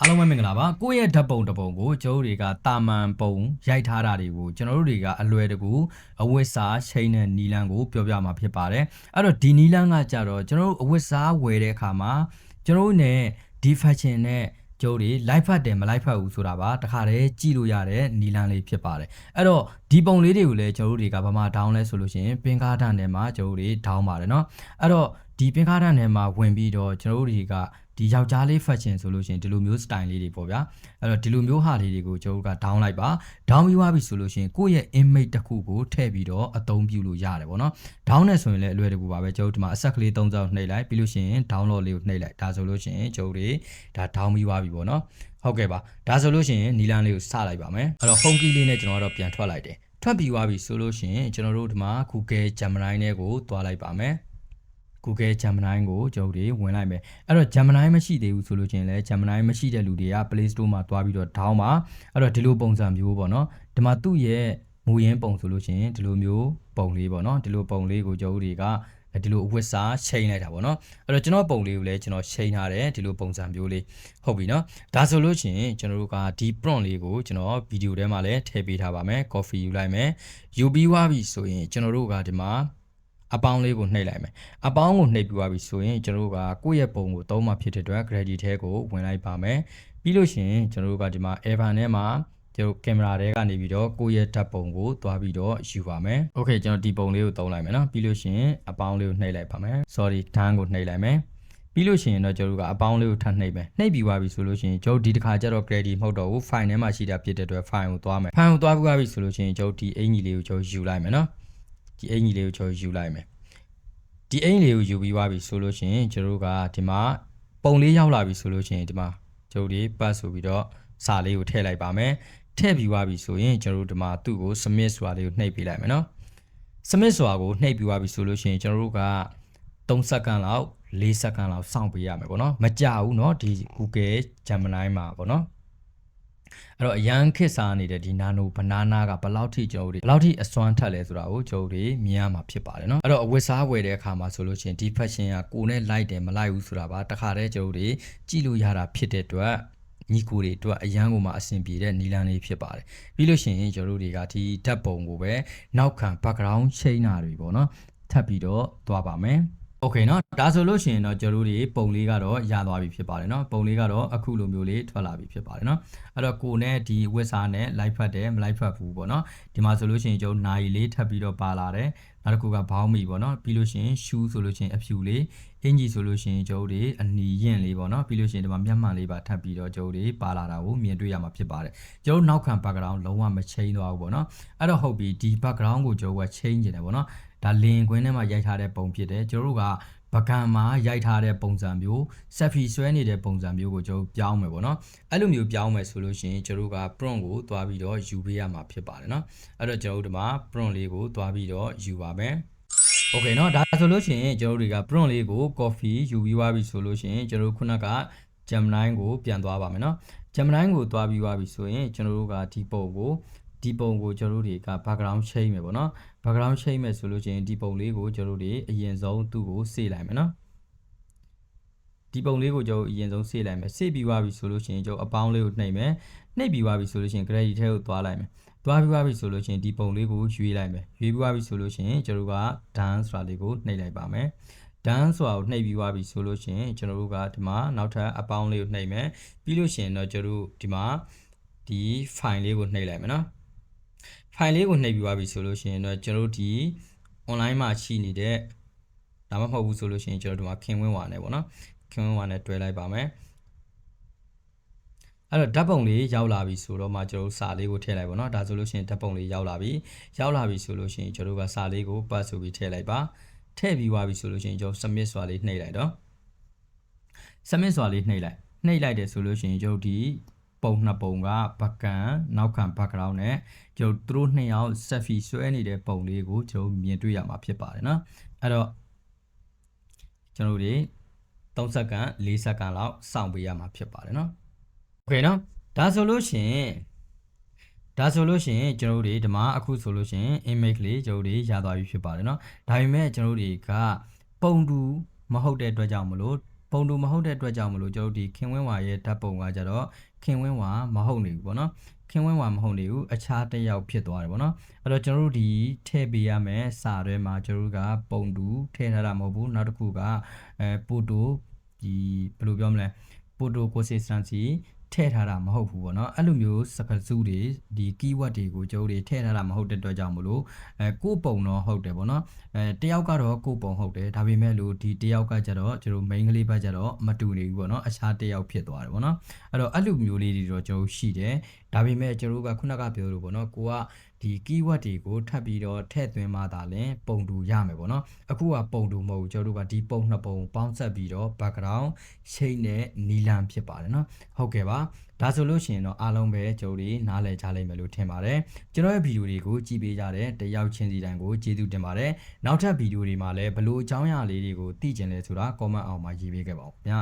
အားလုံးပဲမင်္ဂလာပါကိုယ့်ရဲ့ဓာတ်ပုံတစ်ပုံကိုကျိုးတွေကတာမန်ပုံရိုက်ထားတာတွေကိုကျွန်တော်တို့တွေကအလွယ်တကူအဝတ်စားချိန်တဲ့နီလန်းကိုပြောပြမှာဖြစ်ပါတယ်အဲ့တော့ဒီနီလန်းကကြတော့ကျွန်တော်တို့အဝတ်စားဝယ်တဲ့အခါမှာကျွန်တော်တို့ ਨੇ ဒီ fashion နဲ့ကျိုးတွေ live ဖတ်တယ်မ live ဖတ်ဘူးဆိုတာပါတခါတည်းကြည့်လို့ရတဲ့နီလန်းလေးဖြစ်ပါတယ်အဲ့တော့ဒီပုံလေးတွေကိုလည်းကျွန်တော်တို့တွေကဘာမှ down လဲဆိုလို့ရှိရင်ပင်ကားတန်ထဲမှာကျွန်တော်တို့တွေ down ပါတယ်เนาะအဲ့တော့ ဒီပင်ကားတန်ထဲမှာဝင်ပြီးတော့ကျွန်တော်တို့တွေကဒီယောက်ျားလေး fashion ဆိုလို့ရှိရင်ဒီလိုမျိုး style လေးတွေပေါ့ဗျာအဲ့တော့ဒီလိုမျိုးဟာလေးတွေကိုကျွန်တော်တို့က down လိုက်ပါ down ပြီးသွားပြီဆိုလို့ရှိရင်ကိုယ့်ရဲ့ image တစ်ခုကိုထည့်ပြီးတော့အသုံးပြုလို့ရတယ်ပေါ့နော် down နဲ့ဆိုရင်လည်းအလွယ်တကူပါပဲကျွန်တော်တို့ဒီမှာအဆက်ကလေး၃စောင်းနှိပ်လိုက်ပြီးလို့ရှိရင် download လေးကိုနှိပ်လိုက်ဒါဆိုလို့ရှိရင်ကျွန်တော်တို့ဒါ down ပြီးသွားပြီပေါ့နော်ဟုတ်ကဲ့ပါဒါဆိုလို့ရှိရင်နီလန်လေးကိုစလိုက်ပါမယ်အဲ့တော့ home key လေးနဲ့ကျွန်တော်ကတော့ပြန်ထွက်လိုက်တယ်ထွက်ပြီးသွားပြီဆိုလို့ရှိရင်ကျွန်တော်တို့ဒီမှာ Google Gemini နဲ့ကိုတွားလိုက်ပါမယ် Google Gemini ကိုကျွန်တော်တို့ဝင်လိုက်မယ်အဲ့တော့ Gemini မရှိသေးဘူးဆိုလို့ချင်းလဲ Gemini မရှိတဲ့လူတွေက Play Store မှာတွားပြီးတော့ down ပါအဲ့တော့ဒီလိုပုံစံမျိုးပေါ့နော်ဒီမှာသူ့ရဲ့မူရင်းပုံဆိုလို့ချင်းဒီလိုမျိုးပုံလေးပေါ့နော်ဒီလိုပုံလေးကိုကျွန်တော်တို့တွေကဒီလိုအဝတ်စားချိန်လိုက်တာပေါ့နော်အဲ့တော့ကျွန်တော်ပုံလေးကိုလည်းကျွန်တော်ချိန်ထားတယ်ဒီလိုပုံစံမျိုးလေးဟုတ်ပြီနော်ဒါဆိုလို့ချင်းကျွန်တော်တို့ကဒီ prompt လေးကိုကျွန်တော်ဗီဒီယိုထဲမှာလည်းထည့်ပေးထားပါမယ် coffee ယူလိုက်မယ်ယူပြီးွားပြီဆိုရင်ကျွန်တော်တို့ကဒီမှာ အပေါင်းလေးကိုနှိပ်လိုက်မယ်အပေါင်းကိုနှိပ်ပြီးသွားပြီဆိုရင်ကျွန်တော်တို့ကကိုယ့်ရဲ့ပုံကိုသုံးမှဖြစ်တဲ့အတွက် gradient ထဲကိုဝင်လိုက်ပါမယ်ပြီးလို့ရှိရင်ကျွန်တော်တို့ကဒီမှာ Evan ထဲမှာကျွန်တော်ကင်မရာထဲကနေပြီးတော့ကိုယ့်ရဲ့ဓာတ်ပုံကိုသွားပြီးတော့ယူပါမယ်။ Okay ကျွန်တော်ဒီပုံလေးကိုသုံးလိုက်မယ်နော်ပြီးလို့ရှိရင်အပေါင်းလေးကိုနှိပ်လိုက်ပါမယ်။ Sorry တန်းကိုနှိပ်လိုက်မယ်။ပြီးလို့ရှိရင်တော့ကျွန်တော်တို့ကအပေါင်းလေးကိုထပ်နှိပ်မယ်နှိပ်ပြီးသွားပြီဆိုလို့ရှိရင်ကျွန်တော်ဒီတစ်ခါကျတော့ credit မဟုတ်တော့ဘူး file ထဲမှာရှိတာဖြစ်တဲ့အတွက် file ကိုသွားမယ် file ကိုသွားပြီးသွားပြီဆိုလို့ရှိရင်ကျွန်တော်ဒီအင်ကြီးလေးကိုကျွန်တော်ယူလိုက်မယ်နော် ဒီအင်ကြီးလေးကိုကျွန်တော်ယူလိုက်မယ်ဒီအင်လေးကိုယူပြီးသွားပြီဆိုလို့ရှိရင်ကျွန်တော်တို့ကဒီမှာပုံလေးရောက်လာပြီဆိုလို့ရှိရင်ဒီမှာကျွန်တော်ဒီပတ်ဆိုပြီးတော့စာလေးကိုထည့်လိုက်ပါမယ်ထည့်ပြီးသွားပြီဆိုရင်ကျွန်တော်တို့ဒီမှာသူ့ကို submit ဆိုတာလေးကိုနှိပ်ပေးလိုက်မယ်နော် submit ဆိုတာကိုနှိပ်ပြီးသွားပြီဆိုလို့ရှိရင်ကျွန်တော်တို့က3စက္ကန့်လောက်4စက္ကန့်လောက်စောင့်ပေးရမယ်ပေါ့နော်မကြဘူးเนาะဒီ Google Gemini မှာပေါ့နော် အဲ့တော့အရန်ခစ်စားနေတဲ့ဒီနာနိုဘနာနာကဘယ်လောက်ထိကျွန်တော်တို့ဘယ်လောက်ထိအစွမ်းထက်လဲဆိုတာကိုကျွန်တော်တို့မြင်ရမှာဖြစ်ပါတယ်နော်အဲ့တော့အဝတ်စားဝယ်တဲ့အခါမှာဆိုလို့ရှိရင်ဒီ fashion ကကိုနဲ့လိုက်တယ်မလိုက်ဘူးဆိုတာပါတခါတည်းကျွန်တော်တို့ကြည့်လို့ရတာဖြစ်တဲ့အတွက်ညီကိုတွေအတွက်အရန်ကိုမှအဆင်ပြေတဲ့နီလန်လေးဖြစ်ပါတယ်ပြီးလို့ရှိရင်ကျွန်တော်တို့တွေကဒီဓာတ်ပုံကိုပဲနောက်ခံ background ချိန်တာတွေပေါ့နော်ထပ်ပြီးတော့သွားပါမယ် โอเคเนาะဒါဆိုလို့ရှိရင်တော့ကျွန်တော်တို့တွေပုံလေးကတော့ရသွားပြီဖြစ်ပါတယ်เนาะပုံလေးကတော့အခုလိုမျိုးလေးထွက်လာပြီဖြစ်ပါတယ်เนาะအဲ့တော့ကိုနဲ့ဒီဝက်စာနဲ့ live ဖတ်တယ်မ live ဖတ်ဘူးပေါ့เนาะဒီမှာဆိုလို့ရှိရင်ကျွန်တော်နိုင်လေးထပ်ပြီးတော့ပါလာတယ်နောက်တစ်ခုကဘောင်းမီပေါ့เนาะပြီးလို့ရှိရင် shoe ဆိုလို့ရှိရင်အဖြူလေးအင်ကြီးဆိုလို့ရှိရင်ကျွန်တော်တို့အနီရင်လေးပေါ့เนาะပြီးလို့ရှိရင်ဒီမှာမျက်မှန်လေးပါထပ်ပြီးတော့ကျွန်တော်တို့ပါလာတာကိုမြင်တွေ့ရမှာဖြစ်ပါတယ်ကျွန်တော်နောက်ခံ background လုံးဝမ change သွားဘူးပေါ့เนาะအဲ့တော့ဟုတ်ပြီဒီ background ကိုကျွန်တော်က change နေတယ်ပေါ့เนาะ ဒါလင်ကွင်းထဲမှာရိုက်ထားတဲ့ပုံဖြစ်တယ်ကျွန်တော်တို့ကပကံမှာရိုက်ထားတဲ့ပုံစံမျိုးဆက်ဖီဆွဲနေတဲ့ပုံစံမျိုးကိုကျွန်တော်ပြောင်းမယ်ပေါ့နော်အဲ့လိုမျိုးပြောင်းမယ်ဆိုလို့ရှိရင်ကျွန်တော်က prompt ကိုသွားပြီးတော့ယူပေးရမှာဖြစ်ပါတယ်နော်အဲ့တော့ကျွန်တော်တို့ဒီမှာ prompt လေးကိုသွားပြီးတော့ယူပါမယ်โอเคเนาะဒါဆိုလို့ရှိရင်ကျွန်တော်တို့တွေက prompt လေးကို coffee ယူပြီးသွားပြီဆိုလို့ရှိရင်ကျွန်တော်တို့ခုနက Gemini ကိုပြန်သွားပါမယ်เนาะ Gemini ကိုသွားပြီးသွားပြီဆိုရင်ကျွန်တော်တို့ကဒီပုံကို ဒီပုံကိုကျွန်တော်တို့တွေက background change မယ်ပေါ့နော် background change မယ်ဆိုလို့ချင်းဒီပုံလေးကိုကျွန်တော်တို့တွေအရင်ဆုံးသူ့ကိုစေ့လိုက်မယ်နော်ဒီပုံလေးကိုကျွန်တော်အရင်ဆုံးစေ့လိုက်မယ်စေ့ပြီးသွားပြီဆိုလို့ချင်းကျွန်တော်အပေါင်းလေးကိုနှိပ်မယ်နှိပ်ပြီးသွားပြီဆိုလို့ချင်း gradient ထဲကိုသွားလိုက်မယ်သွားပြီးသွားပြီဆိုလို့ချင်းဒီပုံလေးကိုရွေးလိုက်မယ်ရွေးပြီးသွားပြီဆိုလို့ချင်းကျွန်တော်တို့က dance ဆိုတာလေးကိုနှိပ်လိုက်ပါမယ် dance ဆိုတာကိုနှိပ်ပြီးသွားပြီဆိုလို့ချင်းကျွန်တော်တို့ကဒီမှာနောက်ထပ်အပေါင်းလေးကိုနှိပ်မယ်ပြီးလို့ရှိရင်တော့ကျွန်တော်တို့ဒီမှာဒီ file လေးကိုနှိပ်လိုက်မယ်နော် file လေးကိုနှိပ်ပြီးသွားပြီဆိုလို့ရှိရင်တော့ကျွန်တော်တို့ဒီ online မှာရှိနေတဲ့ဒါမှမဟုတ်ဘူးဆိုလို့ရှိရင်ကျွန်တော်တို့ဒီမှာခင်ဝင်းဝါနဲ့ပေါ့နော်ခင်ဝင်းဝါနဲ့တွဲလိုက်ပါမယ်အဲ့တော့ဓာတ်ပုံလေးရောက်လာပြီဆိုတော့မှကျွန်တော်တို့စာလေးကိုထည့်လိုက်ပါတော့ဒါဆိုလို့ရှိရင်ဓာတ်ပုံလေးရောက်လာပြီရောက်လာပြီဆိုလို့ရှိရင်ကျွန်တော်တို့ကစာလေးကိုပတ်ဆိုပြီးထည့်လိုက်ပါထည့်ပြီးသွားပြီဆိုလို့ရှိရင်ကျွန်တော် submit စွာလေးနှိပ်လိုက်တော့ submit စွာလေးနှိပ်လိုက်နှိပ်လိုက်တယ်ဆိုလို့ရှိရင်ကျွန်တော်ဒီ ပုံနှစ်ပုံကဘကန်နောက်ခံ background နဲ့ကျွန်တော်တို့နှစ်ယောက် selfie ဆွဲနေတဲ့ပုံလေးကိုကျွန်တော်မြင်တွေ့ရမှာဖြစ်ပါတယ်เนาะအဲ့တော့ကျွန်တော်တို့3စက္ကန့်4စက္ကန့်လောက်စောင့်ပေးရမှာဖြစ်ပါတယ်เนาะโอเคเนาะဒါဆိုလို့ရှိရင်ဒါဆိုလို့ရှိရင်ကျွန်တော်တို့ဒီမှာအခုဆိုလို့ရှိရင် image လေးကျွန်တော်တို့ရသွားပြီဖြစ်ပါတယ်เนาะဒါပေမဲ့ကျွန်တော်တို့တွေကပုံတူမဟုတ်တဲ့အတွက်ကြောင့်မလို့ ပုံတူမဟုတ်တဲ့အတွက်ကြောင့်မလို့ကျွန်တော်တို့ဒီခင်ဝင်းဝါရဲ့ဓာတ်ပုံကကြတော့ခင်ဝင်းဝါမဟုတ်နေဘူးပေါ့နော်ခင်ဝင်းဝါမဟုတ်နေဘူးအခြားတစ်ယောက်ဖြစ်သွားတယ်ပေါ့နော်အဲ့တော့ကျွန်တော်တို့ဒီထည့်ပေးရမယ်စာထဲမှာကျွန်တော်တို့ကပုံတူထည့်ထားတာမဟုတ်ဘူးနောက်တစ်ခုကအဲပိုတိုဒီဘယ်လိုပြောမလဲ ပိုတို consistency ထည့်ထားတာမဟုတ်ဘူးပေါ့နော်အဲ့လိုမျိုးစကားစုတွေဒီ keyword တွေကိုကျွန်တော်တို့ထည့်ထားတာမဟုတ်တဲ့အတွက်ကြောင့်မလို့အဲကိုယ့်ပုံတော့ဟုတ်တယ်ပေါ့နော်အဲတယောက်ကတော့ကိုယ့်ပုံဟုတ်တယ်ဒါပေမဲ့လို့ဒီတယောက်ကကြတော့ကျွန်တော် main ကလေးဘက်ကြတော့မတူနေဘူးပေါ့နော်အခြားတယောက်ဖြစ်သွားတယ်ပေါ့နော်အဲ့တော့အဲ့လိုမျိုးလေးတွေတော့ကျွန်တော်ရှိတယ်ဒါပေမဲ့ကျွန်တော်တို့ကခုနကပြောလို့ပေါ့နော်ကိုက ဒီ keyword တွေကိုထပ်ပြီးတော့ထည့်သွင်းမှသာလဲပုံတူရမယ်ပေါ့နော်အခုကပုံတူမဟုတ်ဘူးကျွန်တော်တို့ကဒီပုံနှစ်ပုံပေါင်းဆက်ပြီးတော့ background ရှိတ်နဲ့နီလန်ဖြစ်ပါတယ်နော်ဟုတ်ကဲ့ပါဒါဆိုလို့ရှိရင်တော့အားလုံးပဲကျွန်တော်တို့နားလည်ကြလိမ့်မယ်လို့ထင်ပါတယ်ကျွန်တော်ရဲ့ဗီဒီယိုတွေကိုကြည့်ပေးကြတဲ့တယောက်ချင်းစီတိုင်းကိုကျေးဇူးတင်ပါတယ်နောက်ထပ်ဗီဒီယိုတွေမှာလည်းဘလို့အကြောင်းအရာလေးတွေကိုသိကျင်လဲဆိုတာ comment အောက်မှာရေးပေးခဲ့ပါဦးခင်ဗျာ